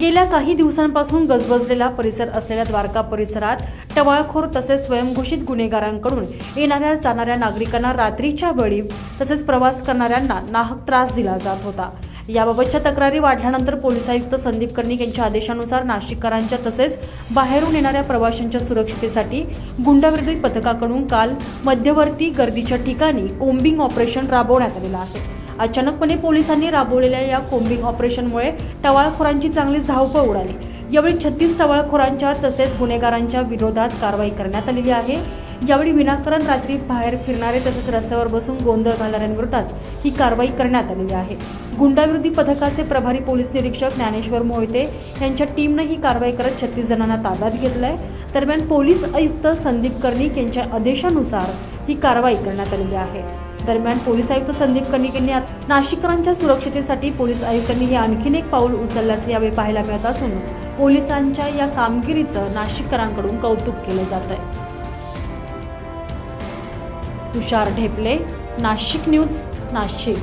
गेल्या काही दिवसांपासून गजबजलेला परिसर असलेल्या द्वारका परिसरात टवाळखोर तसेच स्वयंघोषित गुन्हेगारांकडून येणाऱ्या जाणाऱ्या नागरिकांना रात्रीच्या वेळी तसेच प्रवास करणाऱ्यांना नाहक त्रास दिला जात होता. याबाबतच्या तक्रारी वाढल्यानंतर पोलीस आयुक्त संदीप कर्णिक यांच्या आदेशानुसार नाशिककरांच्या तसेच बाहेरून येणाऱ्या प्रवाशांच्या सुरक्षितेसाठी गुंडाविरोधी पथकाकडून काल मध्यवर्ती गर्दीच्या ठिकाणी कोम्बिंग ऑपरेशन राबवण्यात आलेलं आहे. अचानकपणे पोलिसांनी राबवलेल्या या कोम्बिंग ऑपरेशनमुळे टवाळखोरांची चांगली धावपळ उडाली. यावेळी छत्तीस टवाळखोरांच्या तसेच गुन्हेगारांच्या विरोधात कारवाई करण्यात आलेली आहे. यावेळी विनाकारण रात्री बाहेर फिरणारे तसेच रस्त्यावर बसून गोंधळ घालणाऱ्यांविरोधात ही कारवाई करण्यात आलेली आहे. गुंडाविरोधी पथकाचे प्रभारी पोलीस निरीक्षक ज्ञानेश्वर मोहिते यांच्या टीमनं ही कारवाई करत छत्तीस जणांना ताब्यात घेतलंय. दरम्यान पोलीस आयुक्त संदीप कर्णिक यांच्या आदेशानुसार ही कारवाई करण्यात आलेली आहे. दरम्यान पोलीस आयुक्त संदीप कर्णिक यांनी आत- नाशिककरांच्या सुरक्षितेसाठी पोलीस आयुक्तांनी हे आणखीन एक पाऊल उचलल्याचं यावेळी पाहायला मिळत असून पोलिसांच्या या कामगिरीचं नाशिककरांकडून कौतुक केलं जात आहे. तुषार ढेपले नाशिक न्यूज नाशिक.